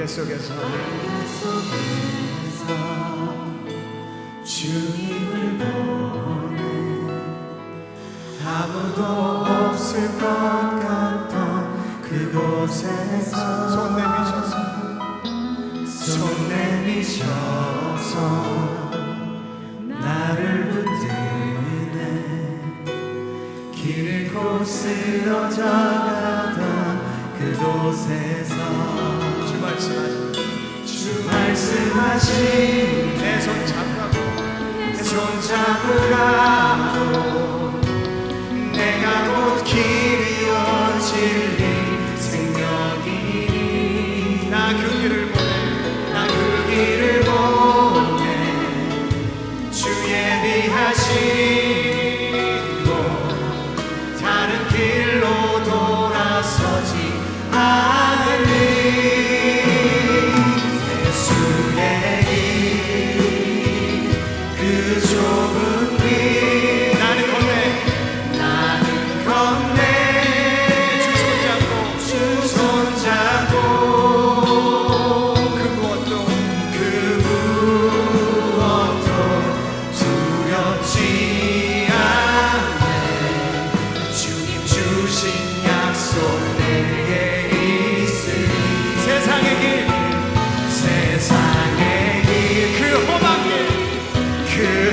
안개 속에서. 속에서 주님을 보내 아무도 없을 것 같던 그곳에서 손 내미셔서. 손 내미셔서 나를 붙드네 길을 고 쓰러져 가던 그곳에서 주 주 말씀하신 내 손 잡으라고 손 잡으라고 내가 곧 길이요 진리 생명이니 나 그 길을 보내 나 그 길을 보내 주 예비하신 곳 다른 길로 돌아서지 않으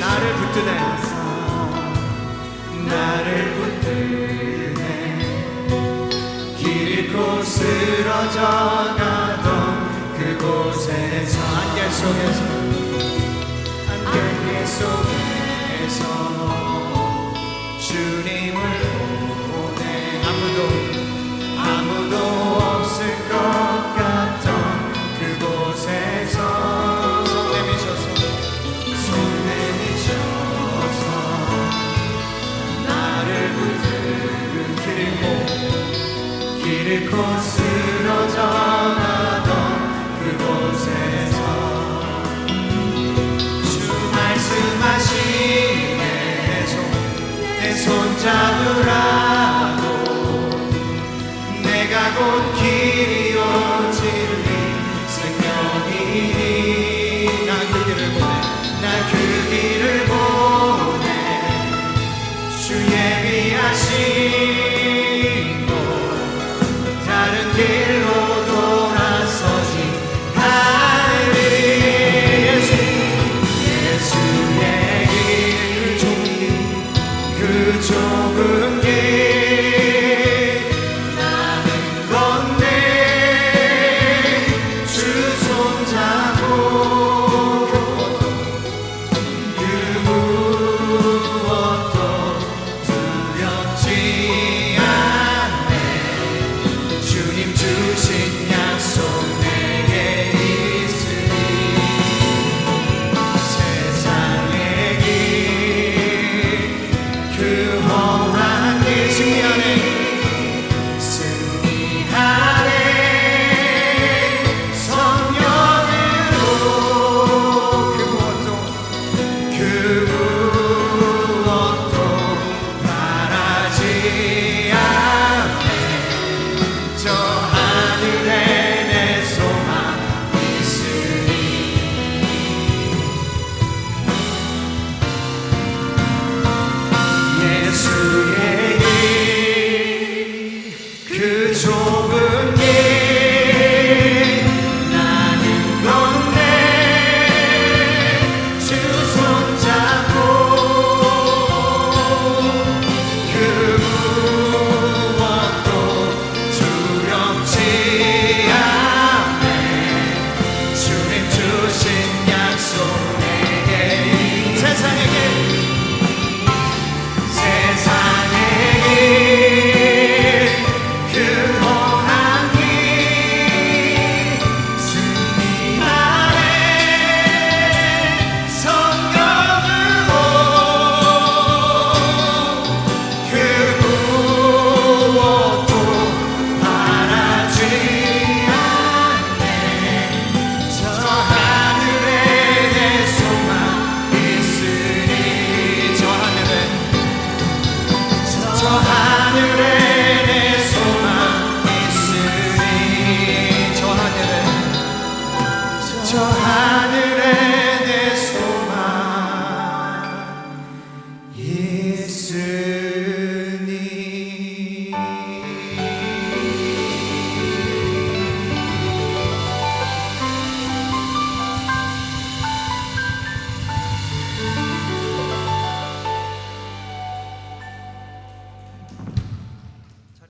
나를 붙드네. 나를 붙드네. 길 잃고 쓰러져 가던 그곳에서 안개 속에서 안개 속에서 내가 곧 길이요 진리 생명이 다 저 하늘에